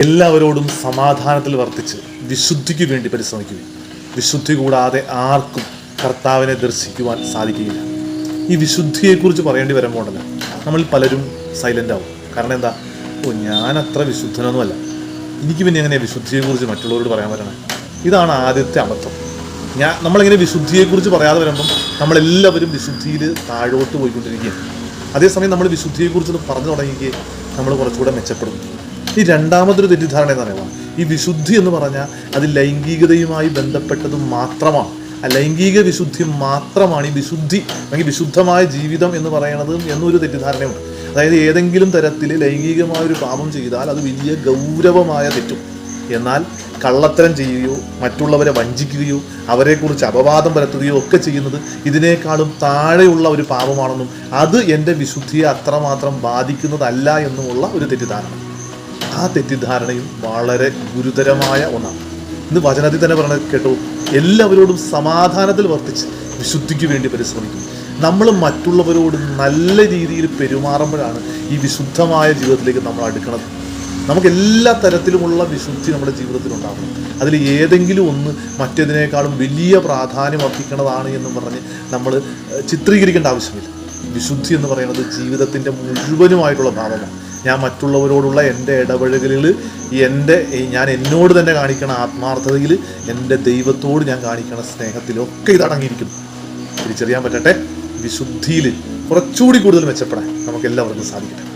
എല്ലാവരോടും സമാധാനത്തിൽ വർത്തിച്ച് വിശുദ്ധിക്ക് വേണ്ടി പരിശ്രമിക്കുകയും വിശുദ്ധി കൂടാതെ ആർക്കും കർത്താവിനെ ദർശിക്കുവാൻ സാധിക്കുകയില്ല. ഈ വിശുദ്ധിയെക്കുറിച്ച് പറയേണ്ടി വരുമ്പോണ്ടല്ലോ നമ്മൾ പലരും സൈലന്റ് ആവും. കാരണം എന്താ? ഓ ഞാൻ അത്ര വിശുദ്ധനൊന്നുമല്ല. എനിക്ക് പിന്നെ എങ്ങനെ വിശുദ്ധിയെക്കുറിച്ച് മറ്റുള്ളവരോട് പറയാൻ പറ്റണേ? ഇതാണ് ആദ്യത്തെ അബദ്ധം. ഞാൻ നമ്മളിങ്ങനെ വിശുദ്ധിയെക്കുറിച്ച് പറയാതെ വരുമ്പം നമ്മളെല്ലാവരും വിശുദ്ധിയിൽ താഴോട്ട് പോയിക്കൊണ്ടിരിക്കുകയാണ്. അതേസമയം നമ്മൾ വിശുദ്ധിയെക്കുറിച്ചൊന്ന് പറഞ്ഞു തുടങ്ങിയേ നമ്മൾ കുറച്ചുകൂടെ മെച്ചപ്പെടും. ഈ രണ്ടാമതൊരു തെറ്റിദ്ധാരണ എന്ന് പറയുമ്പോൾ ഈ വിശുദ്ധി എന്ന് പറഞ്ഞാൽ അത് ലൈംഗികതയുമായി ബന്ധപ്പെട്ടത് മാത്രമാണ്. ലൈംഗിക വിശുദ്ധി മാത്രമാണ് ഈ വിശുദ്ധി അല്ലെങ്കിൽ വിശുദ്ധമായ ജീവിതം എന്ന് പറയുന്നത് എന്നൊരു തെറ്റിദ്ധാരണയുണ്ട്. അതായത് ഏതെങ്കിലും തരത്തിൽ ലൈംഗികമായ ഒരു പാപം ചെയ്താൽ അത് വലിയ ഗൗരവമായ തെറ്റും. എന്നാൽ കള്ളത്തരം ചെയ്യുകയോ മറ്റുള്ളവരെ വഞ്ചിക്കുകയോ അവരെക്കുറിച്ച് അപവാദം പരത്തുകയോ ഒക്കെ ചെയ്യുന്നത് ഇതിനേക്കാളും താഴെയുള്ള ഒരു പാപമാണെന്നും അത് എന്റെ വിശുദ്ധിയെ അത്രമാത്രം ബാധിക്കുന്നതല്ല എന്നുമുള്ള ഒരു തെറ്റിദ്ധാരണ. ആ തെറ്റിദ്ധാരണയും വളരെ ഗുരുതരമായ ഒന്നാണ്. ഇന്ന് വചനത്തിൽ തന്നെ പറഞ്ഞ കേട്ടു എല്ലാവരോടും സമാധാനത്തിൽ വർത്തിച്ച് വിശുദ്ധിക്ക് വേണ്ടി പരിശ്രമിക്കും. നമ്മൾ മറ്റുള്ളവരോട് നല്ല രീതിയിൽ പെരുമാറുമ്പോഴാണ് ഈ വിശുദ്ധമായ ജീവിതത്തിലേക്ക് നമ്മൾ അടുക്കുന്നത് നമുക്ക് എല്ലാ തരത്തിലുമുള്ള വിശുദ്ധി നമ്മുടെ ജീവിതത്തിൽ ഉണ്ടാകും അതിൽ ഏതെങ്കിലും ഒന്ന് മറ്റേതിനേക്കാളും വലിയ പ്രാധാന്യം അർപ്പിക്കുന്നതാണ് എന്ന് പറഞ്ഞ് നമ്മൾ ചിത്രീകരിക്കേണ്ട ആവശ്യമില്ല. വിശുദ്ധി എന്ന് പറയുന്നത് ജീവിതത്തിന്റെ മുഴുവനുമായിട്ടുള്ള ഭാവമാണ്. ഞാൻ മറ്റുള്ളവരോടുള്ള എന്റെ ഇടപഴകലിൽ എന്റെ ഞാൻ എന്നോട് തന്നെ കാണിക്കണ ആത്മാർത്ഥതയിൽ എന്റെ ദൈവത്തോട് ഞാൻ കാണിക്കണ സ്നേഹത്തിലൊക്കെ ഇതടങ്ങിയിരിക്കുന്നു തിരിച്ചറിയാൻ പറ്റട്ടെ? വിശുദ്ധിയിൽ കുറച്ചുകൂടി കൂടുതൽ മെച്ചപ്പെടാൻ നമുക്ക് എല്ലാവർക്കും സാധിക്കട്ടെ.